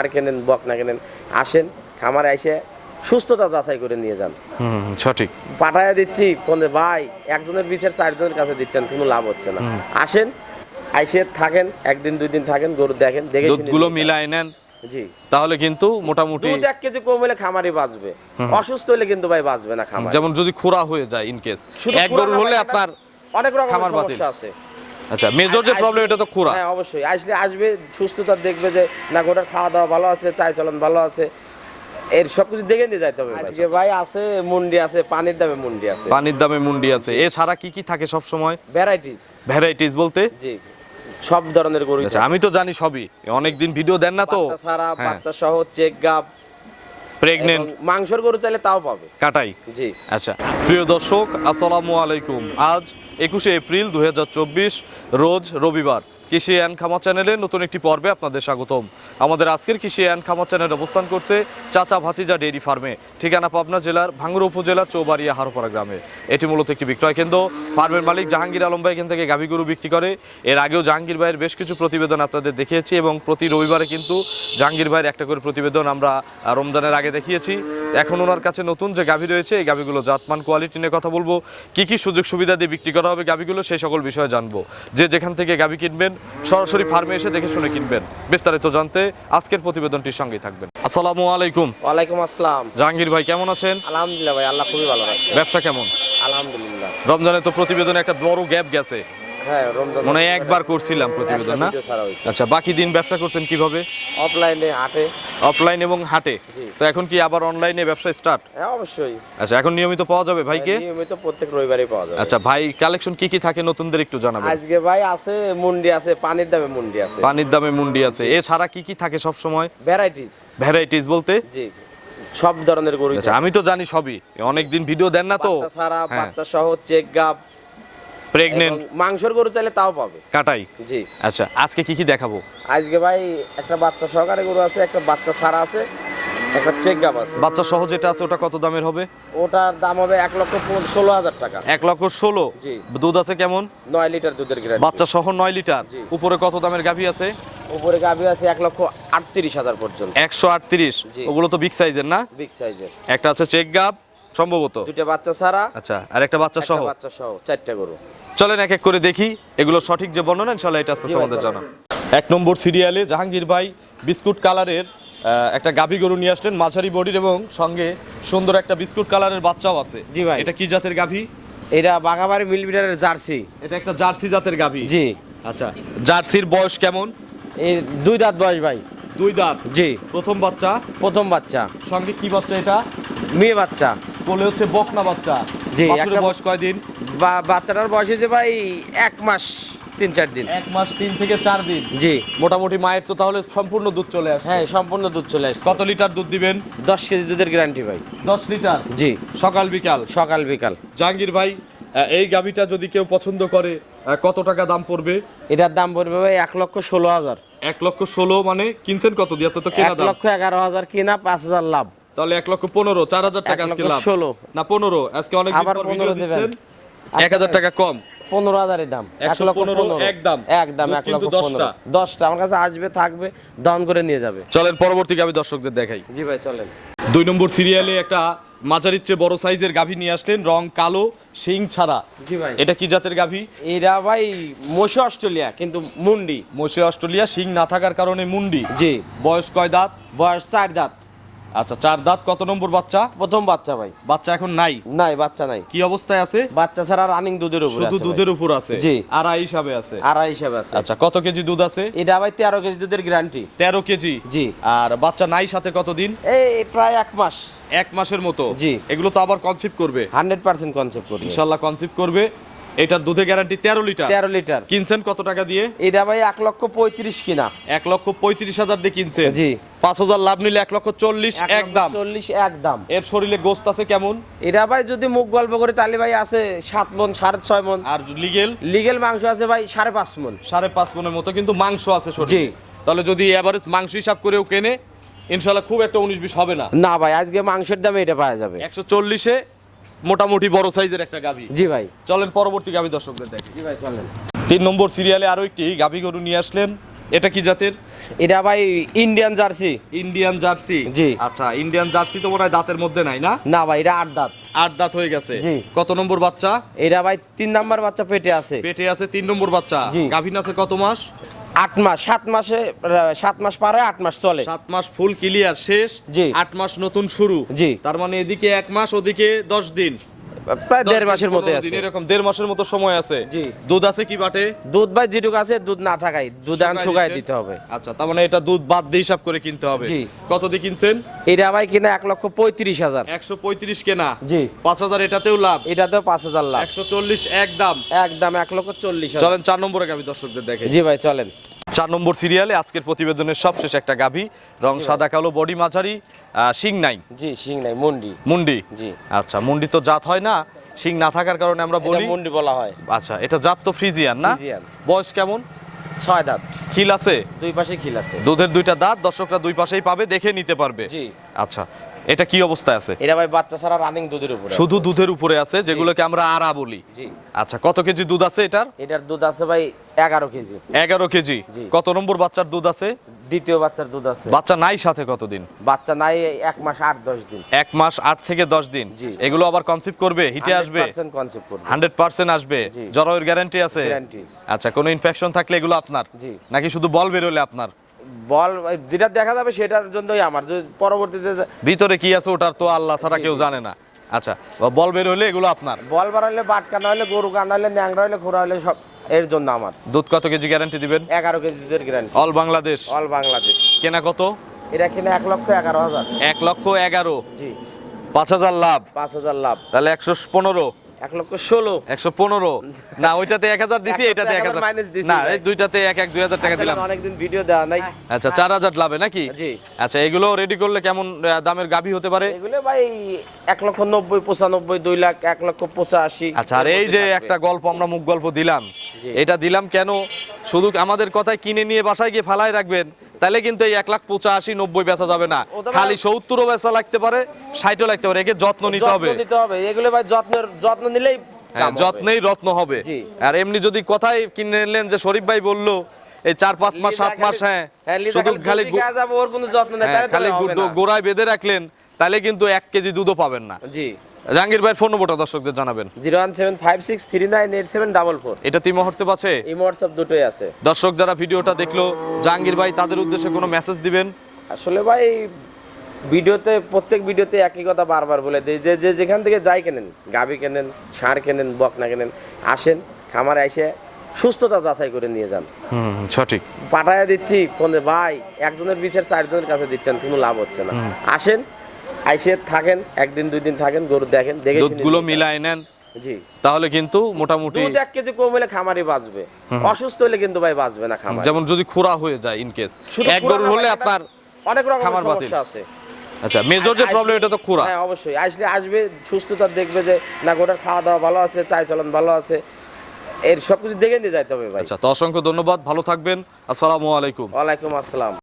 আর কেনেন বক না কেনেন আসেন খামারে এসে সুস্থতা যাচাই করে নিয়ে যান। সঠিক। পাঠায় দিচ্ছি ফোনে ভাই একজনের বিশের চারজনের কাছে দিচ্ছেন কোনো লাভ হচ্ছে না। আসেন আইসে থাকেন একদিন দুই দিন থাকেন গরু দেখেন দেখে দুধগুলো। মিলায় নেন। জি। তাহলে কিন্তু মোটামুটি দুধ এক কেজি কম হলে খামারই বাঁচবে। অসুস্থ হলে কিন্তু ভাই বাঁচবে না খামার। যেমন যদি খোরা হয়ে যায় ইন কেস এক গরু হলে আপনার অনেক রকম খামার। সমস্যা আছে। আচ্ছা মেজর যে প্রবলেম এটা তো খোরা হ্যাঁ অবশ্যই। আসলে আসবে সুস্থতা দেখবে যে না গোটার খাওয়া দাওয়া ভালো আছে চাই চলন ভালো আছে। এর সব কিছু দেখে নিয়ে যাইতে হবে আজকে ভাই আছে মুন্ডি আছে পানির দামে মুন্ডি আছে। পানির দামে মুন্ডি আছে। এছাড়া কি কি থাকে সব সময় ভ্যারাইটিস ভ্যারাইটিস বলতে? জি। সব ধরনের গরু আচ্ছা আমি তো জানি সবই। অনেকদিন ভিডিও দেন না তো। হ্যাঁ। বাচ্চা সহ চেক গাপ প্রেগনেন্ট মাংসর গরু চাইলে তাও পাবে। কাটাই। জি। আচ্ছা। প্রিয় দর্শক আসসালামু আলাইকুম। আজ একুশে এপ্রিল দুই হাজার চব্বিশ রোজ রবিবার। কৃষি অ্যান্ড খামা চ্যানেলে নতুন একটি পর্বে আপনাদের স্বাগতম। আমাদের আজকের কৃষি অ্যান্ড খামা চ্যানেল অবস্থান করছে চাচা ভাতিজা ডেইরি ফার্মে, ঠিকানা পাবনা জেলার ভাঙ্গুড়া উপজেলার চৌবাড়িয়া হারোপাড়া গ্রামে। এটি মূলত একটি বিক্রয় কেন্দ্র। ফার্মের মালিক জাহাঙ্গীর আলম ভাই এখান থেকে গাভী গরু বিক্রি করে। এর আগেও জাহাঙ্গীর ভাইয়ের বেশ কিছু প্রতিবেদন আপনাদের দেখিয়েছি এবং প্রতি রবিবারে কিন্তু জাহাঙ্গীর ভাইয়ের একটা করে প্রতিবেদন আমরা রমজানের আগে দেখিয়েছি। এখন ওনার কাছে নতুন যে গাভী রয়েছে, এই গাভীগুলো জাতমান, কোয়ালিটি নিয়ে কথা বলব। কি কি সুযোগ সুবিধা দিয়ে বিক্রি করা হবে গাভীগুলো সেই সকল বিষয়ে জানব। যে যেখান থেকে গাভী কিনবেন সরাসরি ফার্মে এসে দেখে শুনে কিনবেন। বিস্তারিত জানতে আজকের প্রতিবেদনটির সঙ্গেই থাকবেন। আসসালামু আলাইকুম। ওয়ালাইকুম আসসালাম। জাহাঙ্গীর ভাই কেমন আছেন? আলহামদুলিল্লাহ ভাই আল্লাহ খুবই ভালো আছে ব্যবসা কেমন? আলহামদুলিল্লাহ। রমজানে তো প্রতিবেদনে একটা বড় গ্যাপ গেছে। হ্যাঁ রমজান মনে হয় একবার করছিলাম প্রতিবেদন না? আচ্ছা বাকি দিন ব্যবসা করছেন কীভাবে? অফলাইনে হাটে। অফলাইন এবং হাটে? তো এখন কি আবার অনলাইনে ব্যবসা স্টার্ট হ্যাঁ অবশ্যই। আচ্ছা এখন নিয়মিত পাওয়া যাবে ভাইকে? নিয়মিত প্রত্যেক পাওয়া যাবে। আচ্ছা ভাই কালেকশন কি কি থাকে নতুনদের একটু জানাবেন। আজকে ভাই আছে মুন্ডি আছে পানির দামে মুন্ডি আছে। পানির দামে মুন্ডি আছে। এছাড়া কি কি থাকে সব সময় ভ্যারাইটিস ভ্যারাইটিস বলতে? জি সব ধরনের গরু আচ্ছা আমি তো জানি সবই। অনেকদিন ভিডিও দেন না তো। হ্যাঁ। বাচ্চা সহ চেক গাপ প্রেগনেন্ট মাংসের গরু চাইলে তাও পাবে। কাটাই? জি। আচ্ছা আজকে কি কি দেখাবো? আজকে ভাই একটা বাচ্চা সহকারে গরু আছে একটা বাচ্চা ছাড়া আছে একটা চেক গাপ আছে। বাচ্চা সহ যেটা আছে ওটা কত দামের হবে? ওটার দাম হবে এক লক্ষ ষোলো হাজার টাকা। এক লক্ষ ষোলো? জি। দুধ আছে কেমন? নয় লিটার দুধের গ্রেড বাচ্চা সহ নয় লিটার। উপরে কত দামের গাভী আছে? উপরে গাভি আছে এক লক্ষ আটত্রিশ হাজার পর্যন্ত। একশো আটত্রিশ। ওগুলো তো বিগ সাইজের না? বিগ সাইজের একটা আছে চেক গাব সম্ভবত। দুইটা বাচ্চা ছাড়া। আচ্ছা আর একটা বাচ্চা সহ? বাচ্চা সহ চারটা গরু। চলেন এক এক করে দেখি এগুলো সঠিক যে বর্ণনা ইনশাল্লাহ এটা আস্তে আমাদের। জানা এক নম্বর সিরিয়ালে জাহাঙ্গীর ভাই বিস্কুট কালারের একটা গাভী গরু নিয়ে আসলেন মাঝারি বডির এবং সঙ্গে সুন্দর একটা বিস্কুট কালারের বাচ্চাও আছে। জি ভাই। এটা কি জাতের গাভী? এটা বাঘাবাড়ি মিলবিটারের জার্সি। এটা একটা জার্সি জাতের গাভী? জি। আচ্ছা জার্সির বয়স কেমন? এই দুই দাঁত বয়স ভাই। দুই দাঁত? জি। প্রথম বাচ্চা? প্রথম বাচ্চা। সঙ্গে কি বাচ্চা এটা? মেয়ে বাচ্চা। বলে হচ্ছে বকনা বাচ্চা। জি, একটা- বয়স কয়দিন? বা বাচ্চাটার বয়স হয়েছে ভাই এক মাস তিন চার দিন। এক মাস তিন থেকে চার দিন। জি। মোটামুটি মায়ের তো তাহলে সম্পূর্ণ দুধ চলে আসে হ্যাঁ সম্পূর্ণ দুধ চলে আসে কত লিটার দুধ দিবেন? দশ কেজি দুধের গ্যারান্টি ভাই। দশ লিটার? জি। সকাল বিকাল? সকাল বিকাল। জাহাঙ্গীর ভাই এই গাভিটা যদি কেউ পছন্দ করে কত টাকা দাম পড়বে? এটার দাম পড়বে ভাই এক লক্ষ ষোলো হাজার। এক লক্ষ ষোলো মানে কিনছেন কত দিয়ে? তো কেনা এক দাম। লক্ষ এগারো হাজার কিনা পাঁচ হাজার লাভ। তাহলে এক লক্ষ পনেরো চার হাজার টাকা আজকে লাভ। ষোলো। না পনেরো আজকে অনেক আবার পর ভিডিও 15 দেবেন। দিচ্ছেন এক হাজার টাকা কম। পনেরো হাজারের দাম এক 115 লক্ষ পনেরো একদম। একদম এক লক্ষ 10টা। দশটা। আমার কাছে আসবে থাকবে দাম করে নিয়ে যাবে। চলেন পরবর্তী গাভি দর্শকদের দেখাই। জি ভাই চলেন। দুই নম্বর সিরিয়ালে একটা মাঝারির চেয়ে বড় সাইজের গাভী নিয়ে আসলেন রং কালো শিং ছাড়া। জি ভাই। এটা কি জাতের গাভী? এরা ভাই মশে অস্ট্রেলিয়া কিন্তু মুন্ডি। মোশে অস্ট্রেলিয়া শিং না থাকার কারণে মুন্ডি। জি। বয়স কয় দাঁত? বয়স চার দাঁত। আচ্ছা চার দাঁত কত নম্বর বাচ্চা? প্রথম বাচ্চা ভাই। বাচ্চা এখন নাই? নাই বাচ্চা নাই। কি অবস্থায় আছে? বাচ্চা ছাড়া রানিং দুধের উপর শুধু দুধের উপর আছে? জি। আড়াই হিসাবে আছে? আড়াই হিসাবে আছে। আচ্ছা কত কেজি দুধ আছে? এটা ভাই তেরো কেজি দুধের গ্যারান্টি তেরো কেজি? জি। আর বাচ্চা নাই সাথে কতদিন? এই প্রায় এক মাস। এক মাসের মতো? জি। এগুলো তো আবার কনসিপ্ট করবে? হান্ড্রেড পার্সেন্ট কনসেপ্ট করি ইনশাল্লাহ কনসিপ্ট করবে। এটার দুধে গ্যারান্টি তেরো লিটার। তেরো লিটার। কিনছেন কত টাকা দিয়ে? এটা ভাই এক লক্ষ পঁয়ত্রিশ কিনা। এক লক্ষ পঁয়ত্রিশ হাজার দিয়ে কিনছেন। জি। পাঁচ হাজার লাভ নিলে এক লক্ষ চল্লিশ এক দাম চল্লিশ এক দাম এর শরীরে গোস্ত আছে কেমন? এটা ভাই যদি মুখ গল্প করি তাহলে ভাই আছে সাত মন সাড়ে ছয় মন। আর লিগেল? লিগেল মাংস আছে ভাই সাড়ে পাঁচ মন। সাড়ে পাঁচ মনের মতো কিন্তু মাংস আছে জি। তাহলে যদি এভারেজ মাংস হিসাব করেও কেনে ইনশাল্লাহ খুব একটা উনিশ বিশ হবে না। না ভাই আজকে মাংসের দামে এটা পাওয়া যাবে। একশো চল্লিশে মোটামুটি বড় সাইজের একটা গাভী। জি ভাই। চলেন পরবর্তী গাভী দর্শকদের দেখি। জি ভাই চলেন। তিন নম্বর সিরিয়ালে আরও একটি গাভী গরু নিয়ে আসলেন। এটা কি জাতের? এটা ভাই ইন্ডিয়ান জার্সি। Indian jersey? জি। আচ্ছা ইন্ডিয়ান জার্সি তো মনে হয় দাঁতের মধ্যে নাই না? না ভাই এটা আট দাঁত। আট দাঁত হয়ে গেছে। কত নম্বর বাচ্চা? এটা ভাই তিন নম্বর বাচ্চা পেটে আছে। পেটে আছে তিন নম্বর বাচ্চা। গাভিন আছে কত মাস? আট মাস সাত মাসে সাত মাস পারে আট মাস চলে সাত মাস ফুল ক্লিয়ার শেষ জি। আট মাস নতুন শুরু জি। তার মানে এদিকে এক মাস ওদিকে দশ দিন প্রায় দেড় মাসের পনেরো আছে। এরকম দেড় মাসের মতো সময় আছে। দুধ আছে কি বাটে? দুধ ভাই যেটুকু আছে দুধ না থাকাই দুধ আন দিতে। হবে। আচ্ছা তার মানে এটা দুধ বাদ দিয়ে হিসাব করে কিনতে হবে। জি। কত দিয়ে কিনছেন? এটা ভাই কিনা এক লক্ষ পঁয়ত্রিশ হাজার। একশো পঁয়ত্রিশ কেনা। জি। পাঁচ হাজার এটাতেও লাভ। এটাতেও পাঁচ হাজার লাখ একশো চল্লিশ এক দাম। একদম এক লক্ষ চল্লিশ চলেন চার নম্বরে গাভি দর্শকদের দেখে। জি ভাই চলেন। চার নম্বর সিরিয়ালে আজকের প্রতিবেদনের সবশেষ একটা গাভি রং সাদা কালো বডি মাঝারি শিং নাই? জি সিং নাই মন্ডি। মুন্ডি? জি। আচ্ছা মুন্ডি তো জাত হয় না শিং না থাকার কারণে আমরা বলি মুন্ডি বলা হয়। আচ্ছা এটা জাত তো ফ্রিজিয়ান না? বয়স কেমন? ছয় দাঁত। খিল আছে? দুই পাশে খিল আছে। দুধের দুইটা দাঁত দর্শকরা দুই পাশেই পাবে দেখে নিতে পারবে। জি। আচ্ছা এটা কি অবস্থায় আছে? এটা ভাই বাচ্চা ছাড়া রানিং দুধের উপরে শুধু দুধের উপরে আছে যেগুলোকে আমরা আড়া বলি। জি। আচ্ছা কত কেজি দুধ আছে এটার? এটার দুধ আছে ভাই এগারো কেজি। এগারো কেজি। কত নম্বর বাচ্চার দুধ আছে? দ্বিতীয় বাচ্চার দুধ আছে। বাচ্চা নাই সাথে কতদিন? বাচ্চা নাই এক মাস আট দশ দিন। এক মাস আট থেকে দশ দিন। এগুলো আবার কনসিভ করবে? হিটে আসবে? কনসেপ্ট করবে। হান্ড্রেড পার্সেন্ট আসবে? জি। জরায়ুর গ্যারান্টি আছে? Guarantee। আচ্ছা কোনো ইনফেকশন থাকলে এগুলো আপনার? জি। নাকি শুধু বল বেরোলে আপনার? বল যেটা দেখা যাবে সেটার জন্যই আমার। পরবর্তীতে ভিতরে কি আছে ওটার তো আল্লাহ ছাড়া কেউ জানে না। আচ্ছা বল বের হলে এগুলো আপনার। বল বাড়াইলে বাট কানা হলে গরু কানা হলে ন্যাংরা হলে খোরা হলে সব এর জন্য আমার। দুধ কত কেজি গ্যারান্টি দিবেন? এগারো কেজি দুধের guarantee all Bangladesh all Bangladesh কেনা কত? এটা কিনে এক লক্ষ এগারো হাজার। এক লক্ষ এগারো। জি। পাঁচ হাজার লাভ। পাঁচ হাজার লাভ। তাহলে একশো পনেরো। এক লক্ষ ষোলো। একশো পনেরো। না ওইটাতে এক হাজার দিছি এটাতে এক হাজার। না এই দুইটাতে এক এক দুই হাজার টাকা দিলাম। অনেকদিন ভিডিও দেওয়া নাই। আচ্ছা চার হাজার লাভে নাকি? আচ্ছা এগুলো রেডি করলে কেমন দামের গাভী হতে পারে? এগুলো ভাই এক লক্ষ নব্বই পঁচানব্বই দুই লাখ এক লক্ষ পঁচাশি। আচ্ছা আর এই যে একটা গল্প আমরা মুখ গল্প দিলাম। এটা দিলাম কেন? শুধু আমাদের কথায় কিনে নিয়ে বাসায় গিয়ে ফালায় রাখবেন। তাহলে কিন্তু এই এক লাখ পঁচাশি নব্বই বেচা যাবে না। খালি সত্তরও বেচা লাগতে পারে ষাটও লাগতে পারে একে যত্ন নিতে হবে। এগুলো ভাই যত্নের যত্ন নিলেই হ্যাঁ। যত্নেই রত্ন হবে। আর এমনি যদি কথাই কিনে নিলেন যে শরীফ ভাই বলল এই চার পাঁচ মাস সাত মাস হ্যাঁ হ্যাঁ, শুধু খালি হ্যাঁ। গোড়ায় বেঁধে রাখলেন তাহলে কিন্তু এক কেজি দুধও পাবেন না। জি। জাহাঙ্গীর ভাইয়ের ফোন নম্বরটা দর্শকদের জানাবেন। Zero one seven five six three nine eight seven double four. এটা তিন মুহূর্তে পাচ্ছে এই হোয়াটসঅ্যাপ দুটোই আছে। দর্শক যারা ভিডিওটা দেখল জাহাঙ্গীর ভাই তাদের উদ্দেশ্যে কোনো মেসেজ দিবেন? আসলে ভাই ভিডিওতে প্রত্যেক ভিডিওতে একই কথা বারবার বলে দেয় যে যে যেখান থেকে যাই কেনেন গাবি কেনেন সার কেনেন বকনা কেনেন আসেন খামারে এসে সুস্থতা যাচাই করে নিয়ে যান। সঠিক। পাঠায় দিচ্ছি ফোনে ভাই একজনের বিশের চারজনের কাছে দিচ্ছেন কোনো লাভ হচ্ছে না। আসেন আইসে থাকেন একদিন দুই দিন থাকেন গরু দেখেন দেখে দুধগুলো। মিলায় নেন জি। তাহলে কিন্তু মোটামুটি দুধ এক কেজি কম হলে খামারই বাঁচবে। অসুস্থ হলে কিন্তু ভাই বাঁচবে না খামার। যেমন যদি খোরা হয়ে যায় ইন কেস এক গরুর হলে আপনার অনেক রকম খামার সমস্যা আছে। আচ্ছা মেজর যে প্রবলেম এটা তো খোরা। হ্যাঁ অবশ্যই। আসলে আসবে সুস্থতা দেখবে যে না গোটার খাওয়া দাওয়া ভালো আছে চাই চলন ভালো আছে। এর সব কিছু দেখে নিয়ে যাইতে হবে ভাই। আচ্ছা তো অসংখ্য ধন্যবাদ। ভালো থাকবেন। আসসালামু আলাইকুম। ওয়ালাইকুম আসসালাম।